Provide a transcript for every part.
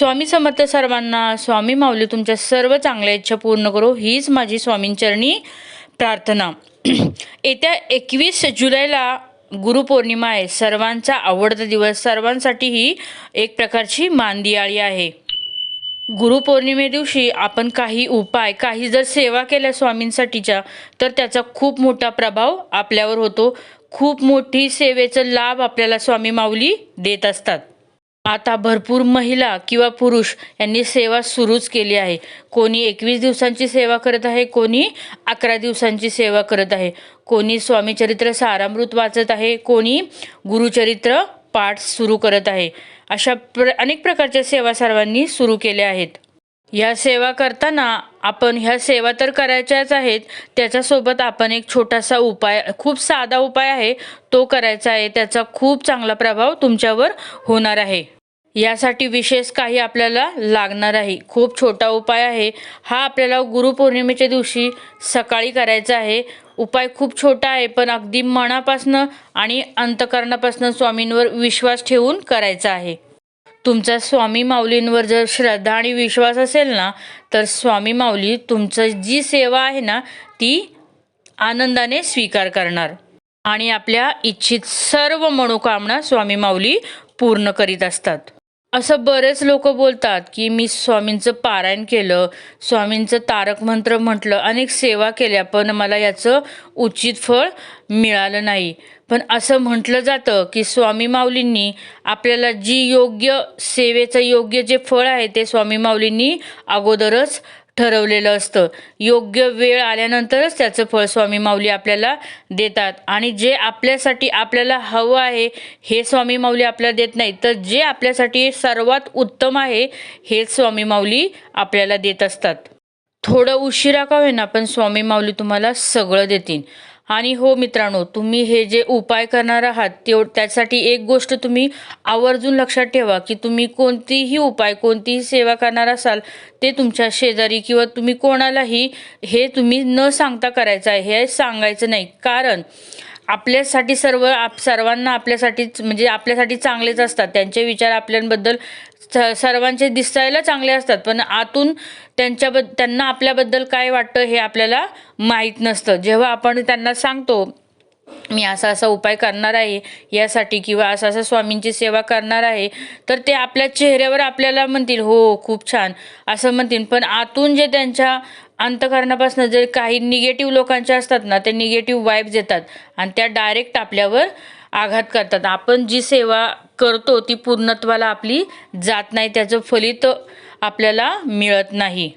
स्वामी समर्थ सर्वांना स्वामी माऊली तुमच्या सर्व चांगल्या इच्छा पूर्ण करो. हीच माझी स्वामींचरणी प्रार्थना. येत्या एकवीस जुलैला गुरुपौर्णिमा आहे. सर्वांचा आवडता दिवस सर्वांसाठी ही एक प्रकारची मानदियाळी आहे. गुरुपौर्णिमे दिवशी आपण काही उपाय काही जर सेवा केल्या स्वामींसाठीच्या तर त्याचा खूप मोठा प्रभाव आपल्यावर होतो. खूप मोठी सेवेचा लाभ आपल्याला स्वामी माऊली देत असतात. आता भरपूर महिला किंवा पुरुष यांनी सेवा सुरूच केली आहे. कोणी एकवीस दिवसांची सेवा करत आहे कोणी अकरा दिवसांची सेवा करत आहे. कोणी स्वामीचरित्र सारामृत वाचत आहे कोणी गुरुचरित्र पाठ सुरू करत आहे. अशा प्र अनेक प्रकारच्या सेवा सर्वांनी सुरू केल्या आहेत. या सेवा करताना आपण ह्या सेवा तर करायच्याच आहेत त्याच्यासोबत आपण एक छोटासा उपाय खूप साधा उपाय आहे तो करायचा आहे त्याचा खूप चांगला प्रभाव तुमच्यावर होणार आहे. यासाठी विशेष काही आपल्याला लागणार आहे. खूप छोटा उपाय आहे. हा आपल्याला गुरुपौर्णिमेच्या दिवशी सकाळी करायचा आहे. उपाय खूप छोटा आहे पण अगदी मनापासनं आणि अंतकरणापासनं स्वामींवर विश्वास ठेवून करायचा आहे. तुमचा स्वामी माऊलींवर जर श्रद्धा आणि विश्वास असेल ना तर स्वामी माऊली तुमचं जी सेवा आहे ना ती आनंदाने स्वीकार करणार. आणि आपल्या इच्छित सर्व मनोकामना स्वामी माऊली पूर्ण करीत असतात. असं बरेच लोक बोलतात की मी स्वामींचं पारायण केलं स्वामींचं तारक मंत्र म्हटलं अनेक सेवा केल्या पण मला याचं उचित फळ मिळालं नाही. पण असं म्हटलं जातं की स्वामी माऊलींनी आपल्याला जी योग्य सेवेचं योग्य जे फळ आहे ते स्वामी माऊलींनी अगोदरच ठरवलेलं असतं. योग्य वेळ आल्यानंतरच त्याचं फळ स्वामी माऊली आपल्याला देतात. आणि जे आपल्यासाठी आपल्याला हवं आहे हे स्वामी माऊली आपल्याला देत नाही तर जे आपल्यासाठी सर्वात उत्तम आहे हेच स्वामी माऊली आपल्याला देत असतात. थोडं उशिरा का होईना पण स्वामी माऊली तुम्हाला सगळं देतील. आणि हो मित्रांनो तुम्ही हे जे उपाय करणार आहात तेव त्यासाठी एक गोष्ट तुम्ही आवर्जून लक्षात ठेवा की तुम्ही कोणतीही उपाय कोणतीही सेवा करणार असाल ते तुमच्या शेजारी किंवा तुम्ही कोणालाही हे तुम्ही न सांगता करायचं आहे हे सांगायचं नाही. कारण आपल्यासाठी सर्व आप सर्वांना आपल्यासाठीच म्हणजे आपल्यासाठी चांगलेच असतात. त्यांचे विचार आपल्याबद्दल स- सर्वांचे दिसायला चांगले असतात. पण आतून त्यांच्याबद्द त्यांना आपल्याबद्दल काय वाटतं हे आपल्याला माहीत नसतं. जेव्हा आपण त्यांना सांगतो मी असा असा उपाय करणार आहे यासाठी किंवा असं असं स्वामींची सेवा करणार आहे तर ते आपल्या चेहऱ्यावर आपल्याला म्हणतील हो खूप छान असं म्हणतील. पण आतून जे त्यांच्या अंतकरणापासून जे काही निगेटिव्ह लोकांचे असतात ना ते निगेटिव्ह वाईब्स येतात आणि त्या डायरेक्ट आपल्यावर आघात करतात. आपण जी सेवा करतो ती पूर्णत्वाला आपली जात नाही. त्याचं फलित आपल्याला मिळत नाही.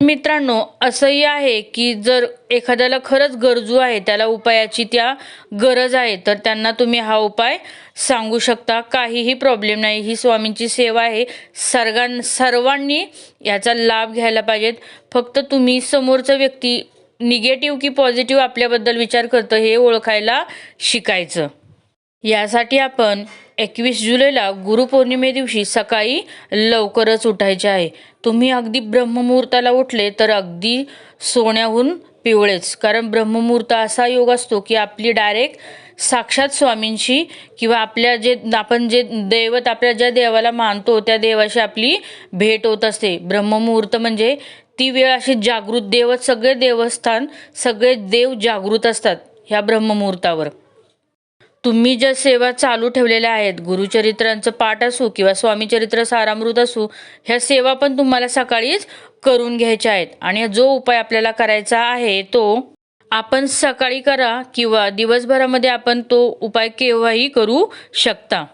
मित्रांनो असंही आहे की जर एखाद्याला खरंच गरजू आहे त्याला उपायाची त्या गरज आहे तर त्यांना तुम्ही हा उपाय सांगू शकता. काहीही प्रॉब्लेम नाही. ही स्वामींची सेवा आहे. सर्वां सर्वांनी याचा लाभ घ्यायला पाहिजेत. फक्त तुम्ही समोरचा व्यक्ती निगेटिव्ह की पॉझिटिव्ह आपल्याबद्दल विचार करतं हे ओळखायला शिकायचं. यासाठी आपण एकवीस जुलैला गुरुपौर्णिमे दिवशी सकाळी लवकरच उठायचे आहे. तुम्ही अगदी ब्रह्ममुहूर्ताला उठले तर अगदी सोन्याहून पिवळेच. कारण ब्रह्ममुहूर्त असा योग असतो की आपली डायरेक्ट साक्षात स्वामींशी किंवा आपल्या जे आपण जे दैवत आपल्या ज्या देवाला मानतो त्या देवाशी आपली भेट होत असते. ब्रह्ममुहूर्त म्हणजे ती वेळ अशी जागृत देवत सगळे देवस्थान सगळे देव जागृत असतात ह्या ब्रह्ममुहूर्तावर. तुम्ही ज्या सेवा चालू ठेवलेल्या आहेत गुरुचरित्रांचं पाठ असू किंवा स्वामीचरित्र सारामृत असू ह्या सेवा पण तुम्हाला सकाळीच करून घ्यायच्या आहेत. आणि जो उपाय आपल्याला करायचा आहे तो आपण सकाळी करा किंवा दिवसभरामध्ये आपण तो उपाय केव्हाही करू शकता.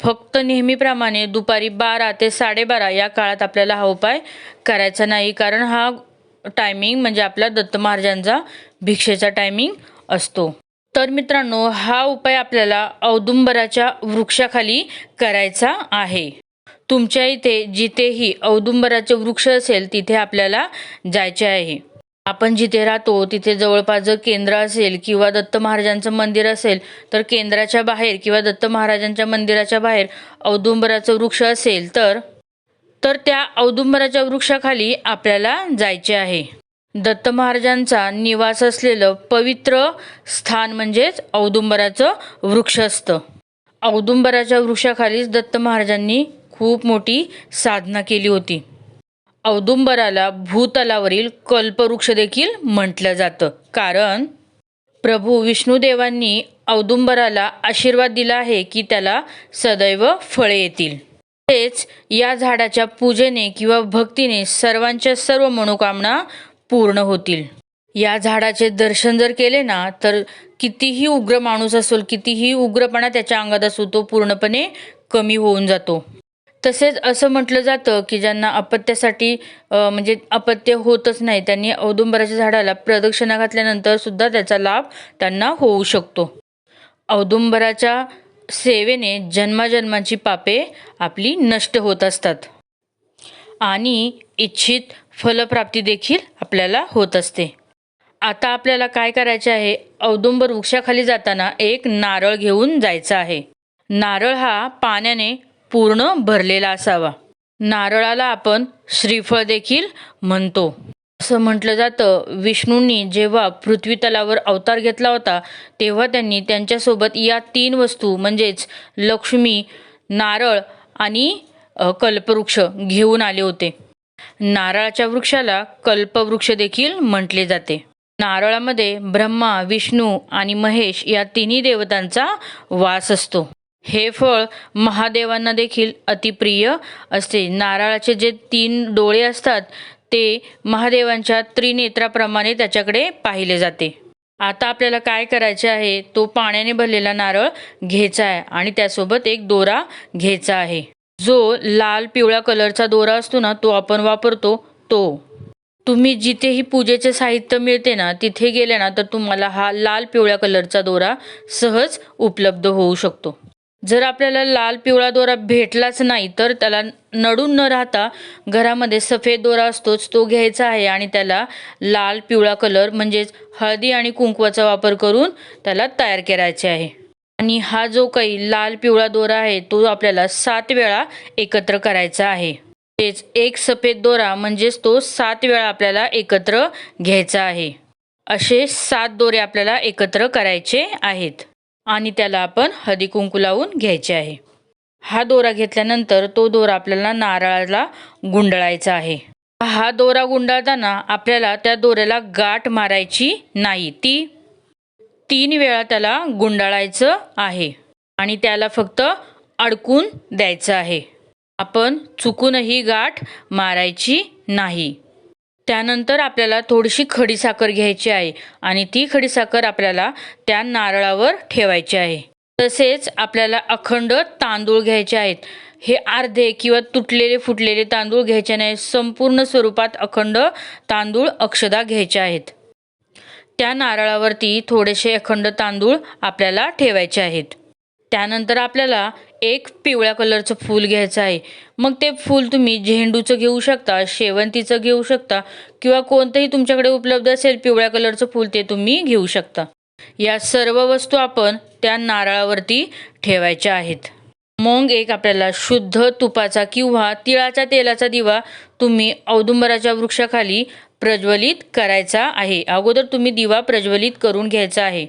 फक्त नेहमीप्रमाणे दुपारी बारा ते साडेबारा या काळात आपल्याला हा उपाय करायचा नाही कारण हा टायमिंग म्हणजे आपला दत्त महाराजांचा भिक्षेचा टायमिंग असतो. तर मित्रांनो हा उपाय आपल्याला औदुंबराच्या वृक्षाखाली करायचा आहे. तुमच्या इथे जिथेही औदुंबराचे वृक्ष असेल तिथे आपल्याला जायचे आहे. आपण जिथे राहतो तिथे जवळपास जर केंद्र असेल किंवा दत्त महाराजांचं मंदिर असेल तर केंद्राच्या बाहेर किंवा दत्त महाराजांच्या मंदिराच्या बाहेर औदुंबराचं वृक्ष असेल तर तर त्या औदुंबराच्या वृक्षाखाली आपल्याला जायचे आहे. दत्त महाराजांचा निवास असलेलं पवित्र स्थान म्हणजेच औदुंबराचं वृक्ष असतं. औदुंबराच्या वृक्षाखालीच दत्त महाराजांनी खूप मोठी साधना केली होती. औदुंबराला भूतलावरील कल्पवृक्ष देखील म्हटलं जातं. कारण प्रभू विष्णुदेवांनी औदुंबराला आशीर्वाद दिला आहे की त्याला सदैव फळे येतील. तेच या झाडाच्या पूजेने किंवा भक्तीने सर्वांच्या सर्व मनोकामना पूर्ण होतील. या झाडाचे दर्शन जर केले ना तर कितीही उग्र माणूस असेल कितीही उग्रपणा त्याच्या अंगात असो तो पूर्णपणे कमी होऊन जातो. तसेच असं म्हटलं जातं की ज्यांना अपत्यासाठी म्हणजे अपत्य होतच नाही त्यांनी औदुंबराच्या झाडाला प्रदक्षिणा घातल्यानंतर सुद्धा त्याचा लाभ त्यांना होऊ शकतो. औदुंबराच्या सेवेने जन्माजन्माची पापे आपली नष्ट होत असतात. आणि इच्छित फलप्राप्ती देखील आपल्याला होत असते. आता आपल्याला काय करायचे आहे? औदुंबर वृक्षाखाली जाताना एक नारळ घेऊन जायचा आहे. नारळ हा पाण्याने पूर्ण भरलेला असावा. नारळाला आपण श्रीफळ देखील म्हणतो. असं म्हटलं जातं. विष्णूंनी जेव्हा पृथ्वी तलावर अवतार घेतला होता तेव्हा त्यांनी त्यांच्यासोबत या तीन वस्तू म्हणजेच लक्ष्मी नारळ आणि कल्पवृक्ष घेऊन आले होते. नारळाच्या वृक्षाला कल्पवृक्ष देखील म्हटले जाते. नारळामध्ये ब्रह्मा विष्णू आणि महेश या तिन्ही देवतांचा वास असतो. हे फळ महादेवांना देखील अतिप्रिय असते. नारळाचे जे तीन डोळे असतात ते महादेवांच्या त्रिनेत्राप्रमाणे त्याच्याकडे पाहिले जाते. आता आपल्याला काय करायचे आहे? तो पाण्याने भरलेला नारळ घ्यायचा आहे आणि त्यासोबत एक दोरा घ्यायचा आहे. जो लाल पिवळ्या कलरचा दोरा असतो ना तो आपण वापरतो तो. तुम्ही जिथेही पूजेचे साहित्य मिळते ना तिथे गेले ना तर तुम्हाला हा लाल पिवळ्या कलरचा दोरा सहज उपलब्ध होऊ शकतो. जर आपल्याला लाल पिवळा दोरा भेटलाच नाही तर त्याला नडून न राहता घरामध्ये सफेद दोरा असतोच तो घ्यायचा आहे आणि त्याला लाल पिवळा कलर म्हणजेच हळदी आणि कुंकवाचा वापर करून त्याला तयार करायचे आहे. आणि हा जो काही लाल पिवळा दोरा आहे तो आपल्याला सात वेळा एकत्र करायचा आहे. तेच एक सफेद दोरा म्हणजेच तो सात वेळा आपल्याला एकत्र घ्यायचा आहे. असे सात दोरे आपल्याला एकत्र करायचे आहेत. आणि त्याला आपण हळदी कुंकू लावून घ्यायचे आहे. हा दोरा घेतल्यानंतर तो दोरा आपल्याला नारळाला गुंडळायचा आहे. हा दोरा गुंडाळताना आपल्याला त्या दोऱ्याला गाठ मारायची नाही. ती तीन वेळा त्याला गुंडाळायचं आहे. आणि त्याला फक्त अडकून द्यायचं आहे. आपण चुकूनही गाठ मारायची नाही. त्यानंतर आपल्याला थोडीशी खडीसाखर घ्यायची आहे आणि ती खडीसाखर आपल्याला त्या नारळावर ठेवायची आहे. तसेच आपल्याला अखंड तांदूळ घ्यायचे आहेत. हे अर्धे किंवा तुटलेले फुटलेले तांदूळ घ्यायचे नाही. संपूर्ण स्वरूपात अखंड तांदूळ अक्षदा घ्यायचे आहेत. त्या नारळावरती थोडेसे अखंड तांदूळ आपल्याला ठेवायचे आहेत. त्यानंतर आपल्याला एक पिवळ्या कलरचं फूल घ्यायचं आहे. मग ते फूल तुम्ही झेंडूचं घेऊ शकता शेवंतीचं घेऊ शकता किंवा कोणतंही तुमच्याकडे उपलब्ध असेल पिवळ्या कलरचं फूल ते तुम्ही घेऊ शकता. या सर्व वस्तू आपण त्या नारळावरती ठेवायच्या आहेत. मग एक आपल्याला शुद्ध तुपाचा किंवा तिळाच्या तेलाचा दिवा तुम्ही औदुंबराच्या वृक्षाखाली प्रज्वलित करायचा आहे. अगोदर तुम्ही दिवा प्रज्वलित करून घ्यायचा आहे.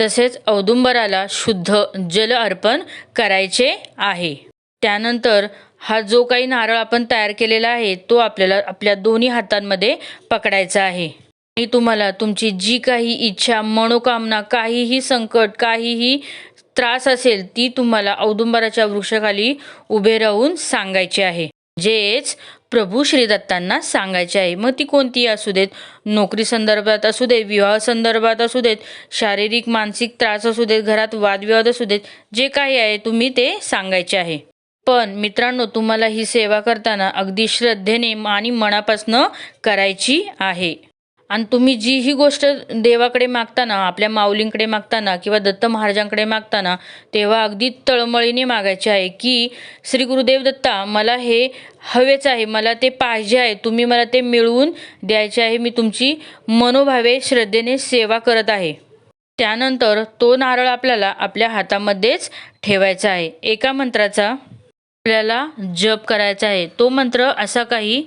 तसेच औदुंबराला शुद्ध जल अर्पण करायचे आहे. त्यानंतर हा जो काही नारळ आपण तयार केलेला आहे तो आपल्याला आपल्या दोन्ही हातांमध्ये पकडायचा आहे. आणि तुम्हाला तुमची जी काही इच्छा मनोकामना काहीही संकट काहीही त्रास असेल ती तुम्हाला औदुंबराच्या वृक्षाखाली उभे राहून सांगायची आहे. जेच प्रभू श्रीदत्तांना सांगायचे आहे. मग ती कोणतीही असू देत? नोकरी संदर्भात असू देत विवाह संदर्भात असू देत शारीरिक मानसिक त्रास असू देत घरात वादविवाद असू देत जे काही आहे तुम्ही ते सांगायचे आहे. पण मित्रांनो तुम्हाला ही सेवा करताना अगदी श्रद्धेने आणि मनापासनं करायची आहे. आणि तुम्ही जी ही गोष्ट देवाकडे मागताना आपल्या माऊलींकडे मागताना किंवा दत्त महाराजांकडे मागताना तेव्हा अगदी तळमळीने मागायचे आहे की श्री गुरुदेव दत्ता मला हे हवेच आहे मला ते पाहिजे आहे तुम्ही मला ते मिळवून द्यायचे आहे मी तुमची मनोभावे श्रद्धेने सेवा करत आहे. त्यानंतर तो नारळ आपल्याला आपल्या हातामध्येच ठेवायचा आहे. एका मंत्राचा आपल्याला जप करायचा आहे. तो मंत्र असा काही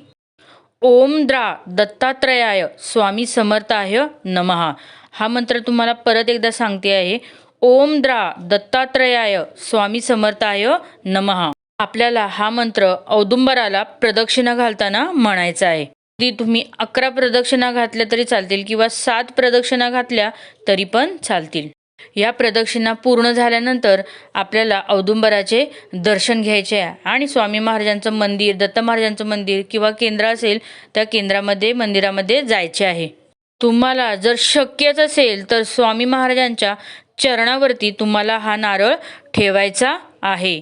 ओम द्रा दत्तात्रयाय स्वामी समर्थाय नमहा हा मंत्र तुम्हाला परत एकदा सांगते आहे. ओम द्रा दत्तात्रयाय स्वामी समर्थाय नमहा आपल्याला हा मंत्र औदुंबराला प्रदक्षिणा घालताना म्हणायचा आहे. ती तुम्ही अकरा प्रदक्षिणा घातल्या तरी चालतील किंवा सात प्रदक्षिणा घातल्या तरी पण चालतील. या प्रदक्षिणा पूर्ण झाल्यानंतर आपल्याला औदुंबराचे दर्शन घ्यायचे आहे. आणि स्वामी महाराजांचं मंदिर दत्त महाराजांचं मंदिर किंवा केंद्र असेल त्या केंद्रामध्ये मंदिरामध्ये जायचे आहे. तुम्हाला जर शक्यच असेल तर स्वामी महाराजांच्या चरणावरती तुम्हाला हा नारळ ठेवायचा आहे.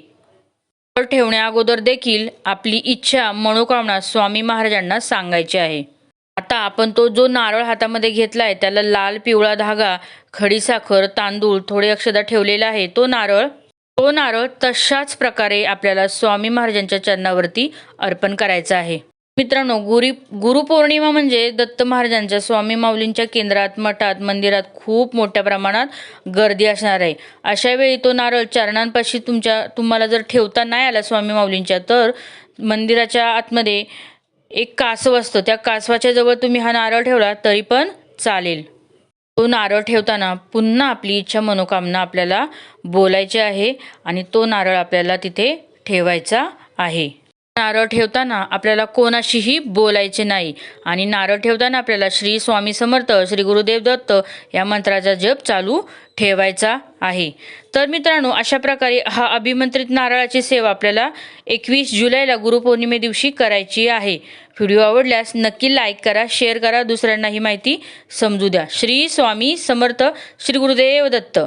ठेवण्या अगोदर देखील आपली इच्छा मनोकामना स्वामी महाराजांना सांगायची आहे. आता आपण तो जो नारळ हातामध्ये घेतला आहे त्याला लाल पिवळा धागा खडीसाखर तांदूळ थोडे अक्षदा ठेवलेला आहे. तो नारळ तो नारळ तशाच प्रकारे आपल्याला स्वामी महाराजांच्या चरणावरती अर्पण करायचा आहे. मित्रांनो गुरी गुरुपौर्णिमा म्हणजे दत्त महाराजांच्या स्वामी माऊलींच्या केंद्रात मठात मंदिरात खूप मोठ्या प्रमाणात गर्दी असणार आहे. अशा वेळी तो नारळ चरणांपाशी तुमच्या तुम्हाला जर ठेवता नाही आला स्वामी माऊलींच्या तर मंदिराच्या आतमध्ये एक कासव असतो. त्या कासवाच्या जवळ तुम्ही हा नारळ ठेवला तरी पण चालेल. तो नारळ ठेवताना पुन्हा आपली इच्छा मनोकामना आपल्याला बोलायची आहे आणि तो नारळ आपल्याला तिथे ठेवायचा आहे. नारळ ठेवताना आपल्याला कोणाशीही बोलायचे नाही. आणि नारळ ठेवताना आपल्याला श्री स्वामी समर्थ श्री गुरुदेव दत्त या मंत्राचा जप चालू ठेवायचा आहे. तर मित्रांनो अशा प्रकारे हा अभिमंत्रित नारळाची सेवा आपल्याला एकवीस जुलैला गुरुपौर्णिमे दिवशी करायची आहे. व्हिडिओ आवडल्यास नक्की लाईक करा शेअर करा दुसऱ्यांना ही माहिती समजू द्या. श्री स्वामी समर्थ श्री गुरुदेव दत्त.